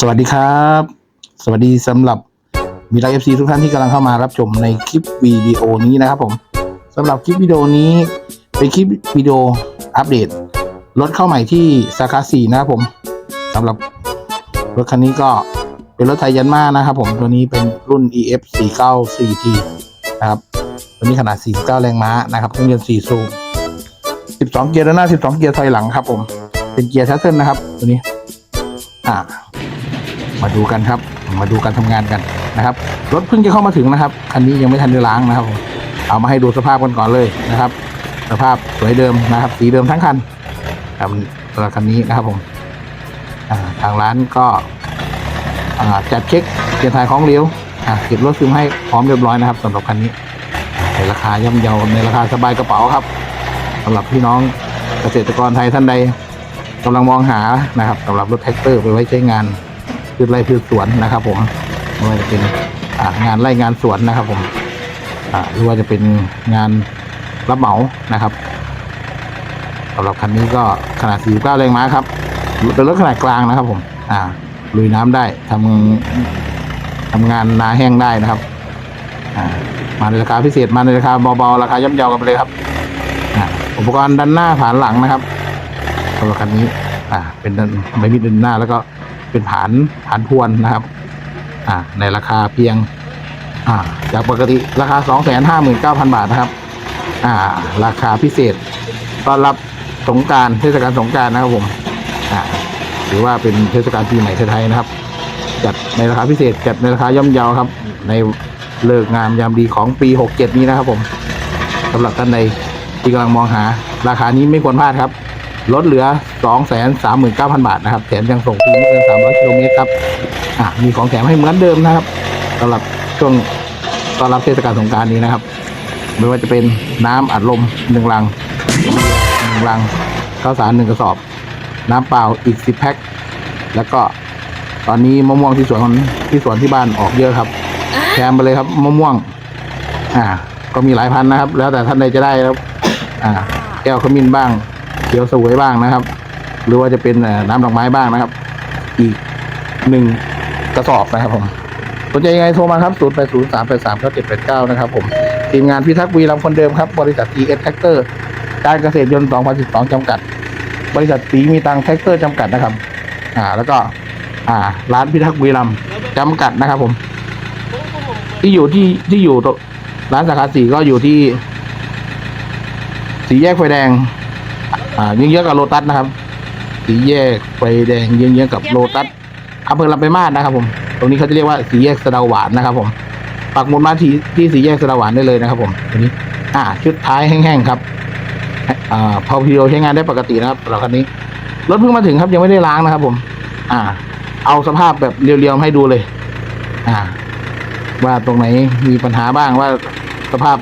สวัสดีครับ สวัสดีสำหรับมีไลฟ์เอฟซีทุกท่านที่กำลังเข้ามารับชมในคลิปวิดีโอนี้นะครับผมสำหรับคลิปวิดีโอนี้เป็นคลิปวิดีโออัปเดตรถเข้าใหม่ที่สาขาสี่นะครับผมสำหรับรถคันนี้ก็เป็นรถไทยยันมานะครับผมตัวนี้เป็นรุ่น EF 49 4T นะครับตัวนี้ขนาด 49 แรงม้านะครับเครื่องยนต์4สูบ12 เกียร์ด้านหน้า 12 เกียร์ถอยหลังครับผมเป็นเกียร์ชัตเทิลนะครับ ตัวนี้ อ่า มาดูกันครับ มาดูการทำงานกันนะครับ รถเพิ่งจะเข้ามาถึงนะครับ คันนี้ยังไม่ทันได้ล้างนะครับ เอามาให้ดูสภาพกันก่อนเลยนะครับ สภาพสวยเดิมนะครับ สีเดิมทั้งคันครับสำหรับคันนี้นะครับผมทางร้านก็จัดเช็คเกียร์ถ่ายของเลวอ่าเก็บรถซึมให้พร้อมเรียบร้อยนะครับสำหรับคันนี้ในราคาย่อมเยาในราคาสบายกระเป๋าครับสำหรับพี่น้องเกษตรกรไทยท่านใดกำลังมองหานะครับสำหรับรถแท็กเตอร์ไปไว้ใช้งาน พืชไร่พืชสวนนะครับ ผมไม่ว่าจะเป็นงานไร่งานสวนนะครับ ผมหรือว่าจะเป็นงานรับเหมานะครับสำหรับคันนี้ก็ขนาด 49 แรงม้าครับเป็นรถขนาดกลางนะครับ ผม อ่าลุยน้ำได้ทำทำงานนาแห้งได้นะครับ อ่า มาในราคาพิเศษมาในราคาเบาๆราคาย่อมเยากันไปเลยครับอุปกรณ์ด้านหน้าผ่านหลังนะครับสำหรับคันนี้ อ่า เป็นด้านใบมีดด้านหน้าแล้วก็ เป็นฐานฐานพวนนะครับ อ่า ในราคาเพียง อ่า จากปกติราคา 2 5 9 0 0 0 บาทนะครับ อ่า ราคาพิเศษต้อนรับสงการเทศกาลสงการนะครับผม อ่าหรือว่าเป็นเทศกาลปีใหม่ไทยนะครับ จัดในราคาพิเศษจัดในราคาย่อมเยาครับ ในเลิกงามยามดีของปี 67 นี้นะครับผมสำหรับท่านใดที่กำลังมองหา ราคานี้ไม่ควรพลาดครับ ลดเหลือ 239,000 บาทนะครับ แถมยังส่งฟรีไม่เกิน300กิโลเมตรครับอะมีของแถมให้เหมือนเดิมนะครับสำหรับช่วงต้อนรับเทศกาลสงการนี้นะครับ ไม่ว่าจะเป็นน้ำอัดลมหนึ่งลังหนึ่งลังข้าวสารหนึ่งกระสอบ น้ำเปล่าอีกสิบแพ็คแล้วก็ตอนนี้มะม่วงที่สวนที่สวนที่บ้านออกเยอะครับแถมไปเลยครับมะม่วง อ่า ก็มีหลายพันนะครับ แล้วแต่ท่านใดจะได้ครับ อ่า แก้วขมิ้นบ้าง เขียวสวยบ้างนะครับ หรือว่าจะเป็นน้ำดอกไม้บ้างนะครับ อีกหนึ่งกระสอบนะครับผมสนใจยังไงโทรมาครับ 0 8 0 3 8 3 9 7 8 9 นะครับผม ทีมงานพิทักษ์วีรัมคนเดิมครับ บริษัท TS Tractor การเกษตรยนต์ 2012 จำกัด บริษัทสีมีตังแท็กเตอร์จำกัดนะครับ อ่า แล้วก็ อ่า ร้านพิทักษ์วีรัมจำกัดนะครับผม ที่อยู่ที่ที่อยู่ตรงร้านสาขาสี่ก็อยู่ที่สีแยกไฟแดง อ่าเยื้องๆกับโลตัสนะครับสี่แยกไฟแดงเยื้องๆกับโลตัสอำเภอลำปางมาศนะครับ ผม ตรงนี้เขาจะเรียกว่าสี่แยกสะเดาหวานนะครับ ผมปักหมุดมาที่ที่สี่แยกสะเดาหวานได้เลยนะครับ ผมตัวนี้ อ่า ชุดท้ายแห้งๆครับอ่าพอพีโอใช้งานได้ปกตินะครับสำหรับคันนี้รถเพิ่งมาถึงครับยังไม่ได้ล้างนะครับ ผม อ่า เอาสภาพแบบเรียวๆให้ดูเลย อ่า ว่าตรงไหนมีปัญหาบ้างว่าสภาพ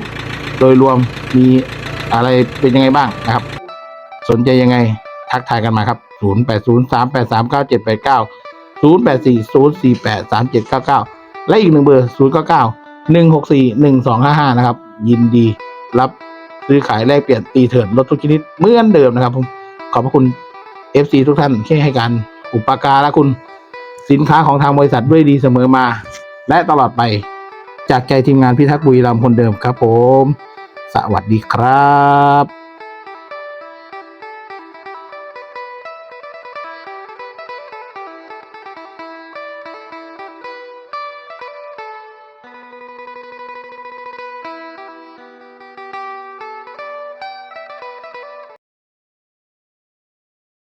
โดยรวมมีอะไรเป็นยังไงบ้างนะครับ สนใจยังไงทักทายกันมาครับ 0 8 0 3 8 3 9 7 8 9 0 8 4 0 4 8 3 7 9 9 และอีกหนึ่งเบอร์ 0 9 9 1 6 4 1 2 5 5 นะครับ ยินดีรับซื้อขายแลกเปลี่ยนตีเถิดรถทุกชนิดเหมือนเดิมนะครับผมขอบพระคุณ FC ทุกท่านที่ให้การอุปการะคุณสินค้าของทางบริษัทด้วยดีเสมอมา และตลอดไปจากใจทีมงานพิทักษ์บุรีรัมย์คนเดิมครับผม สวัสดีครับ